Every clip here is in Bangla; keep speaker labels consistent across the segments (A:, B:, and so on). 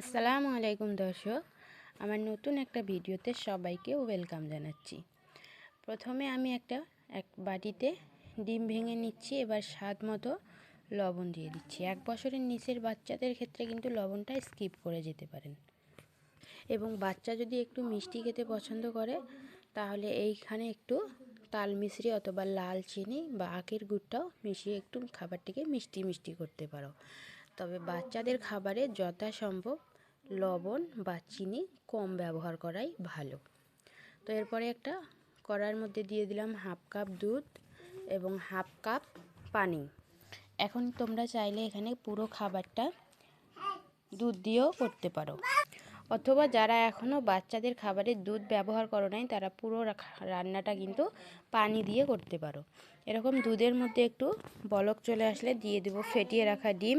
A: আসসালামু আলাইকুম দর্শক, আমার নতুন একটা ভিডিওতে সবাইকে ওয়েলকাম জানাচ্ছি। প্রথমে আমি একটা, এক বাটিতে ডিম ভেঙে নিচ্ছি, এবার স্বাদ মতো লবণ দিয়ে দিচ্ছি। এক বছরের নিচের বাচ্চাদের ক্ষেত্রে কিন্তু লবণটা স্কিপ করে যেতে পারেন। এবং বাচ্চা যদি একটু মিষ্টি খেতে পছন্দ করে, তাহলে এইখানে একটু তাল মিশ্রি অথবা লাল চিনি বা আখের গুড়টাও মিশিয়ে একটু খাবারটিকে মিষ্টি মিষ্টি করতে পারো। তবে বাচ্চাদের খাবারে যথাসম্ভব লবণ বা চিনি কম ব্যবহার করাই ভালো। তো এরপরে একটা কড়ার মধ্যে দিয়ে দিলাম হাফ কাপ দুধ এবং হাফ কাপ পানি। এখন তোমরা চাইলে এখানে পুরো খাবারটা দুধ দিয়েও করতে পারো। অথবা যারা এখনও বাচ্চাদের খাবারে দুধ ব্যবহার করো নাই, তারা পুরো রান্নাটা কিন্তু পানি দিয়ে করতে পারো। এরকম দুধের মধ্যে একটু বলক চলে আসলে দিয়ে দেবো, ফেটিয়ে রাখা ডিম।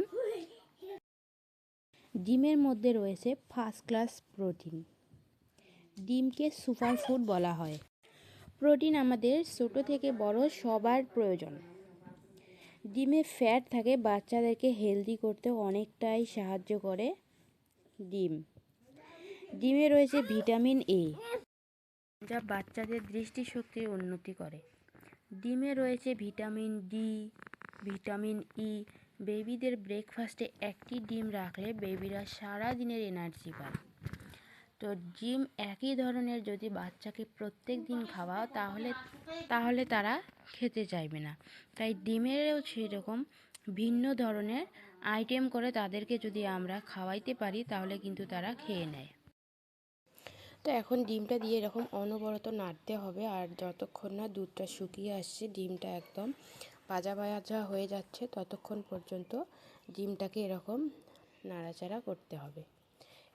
A: ডিমের মধ্যে রয়েছে ফার্স্ট ক্লাস প্রোটিন ডিমকে সুপার ফুড বলা হয়। প্রোটিন আমাদের ছোটো থেকে বড় সবার প্রয়োজন। ডিমে ফ্যাট থাকে, বাচ্চাদেরকে হেলদি করতে অনেকটাই সাহায্য করে ডিম। ডিমে রয়েছে ভিটামিন এ যা বাচ্চাদের দৃষ্টিশক্তির উন্নতি করে। ডিমে রয়েছে ভিটামিন ডি ভিটামিন ই বেবিদের ব্রেকফাস্টে একটি ডিম রাখলে বেবিরা সারা দিনের এনার্জি পায়। তো ডিম একই ধরনের যদি বাচ্চাকে প্রত্যেক দিন খাওয়াও, তাহলে তাহলে তারা খেতে চাইবে না। তাই ডিমেরও সেরকম ভিন্ন ধরনের আইটেম করে তাদেরকে যদি আমরা খাওয়াইতে পারি, তাহলে কিন্তু তারা খেয়ে নেয়। তো এখন ডিমটা দিয়ে এরকম অনবরত নাড়তে হবে, আর যতক্ষণ না দুধটা শুকিয়ে আসছে, ডিমটা একদম ভাজা ভাজা হয়ে যাচ্ছে ততক্ষণ পর্যন্ত ডিমটাকে এরকম নাড়াচাড়া করতে হবে।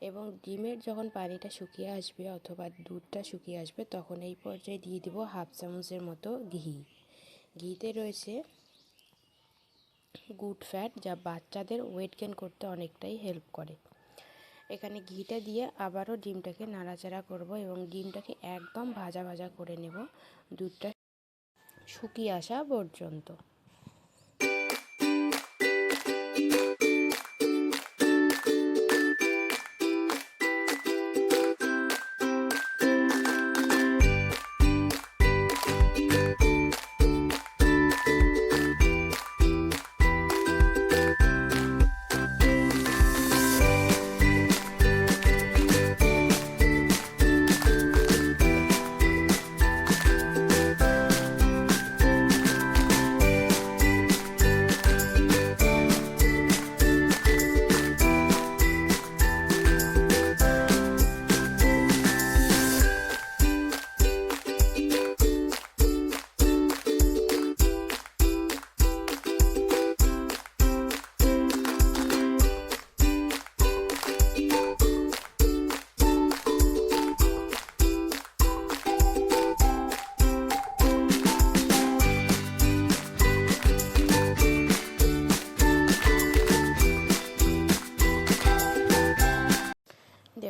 A: এবং ডিমের যখন পানিটা শুকিয়ে আসবে অথবা দুধটা শুকিয়ে আসবে, তখন এই পর্যায়ে দিয়ে দিব হাফ চামচের মতো ঘি। ঘিতে রয়েছে গুড ফ্যাট, যা বাচ্চাদের ওয়েট গেন করতে অনেকটাই হেল্প করে। এখানে ঘিটা দিয়ে আবারও ডিমটাকে নাড়াচাড়া করব এবং ডিমটাকে একদম ভাজা ভাজা করে নেব দুধটা শুকিয়ে আসা পর্যন্ত।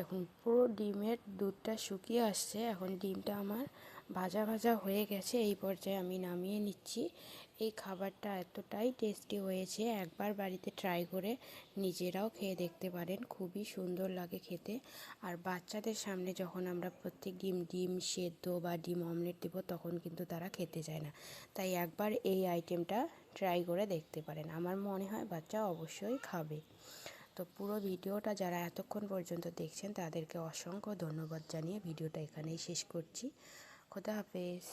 A: দেখুন, পুরো ডিমের দুধটা শুকিয়ে আসছে। এখন ডিমটা আমার ভাজা ভাজা হয়ে গেছে। এই পর্যায়ে আমি নামিয়ে নিচ্ছি। এই খাবারটা এতটাই টেস্টি হয়েছে, একবার বাড়িতে ট্রাই করে নিজেরাও খেয়ে দেখতে পারেন। খুবই সুন্দর লাগে খেতে। আর বাচ্চাদের সামনে যখন আমরা প্রত্যেক ডিম ডিম সেদ্ধ বা ডিম অমলেট দেবো, তখন কিন্তু তারা খেতে চায় না। তাই একবার এই আইটেমটা ট্রাই করে দেখতে পারেন। আমার মনে হয় বাচ্চা অবশ্যই খাবে। তো পুরো ভিডিওটা যারা এতক্ষণ পর্যন্ত দেখছেন, তাদেরকে অসংখ্য ধন্যবাদ জানিয়ে ভিডিওটা এখানেই শেষ করছি। খোদা হাফেজ।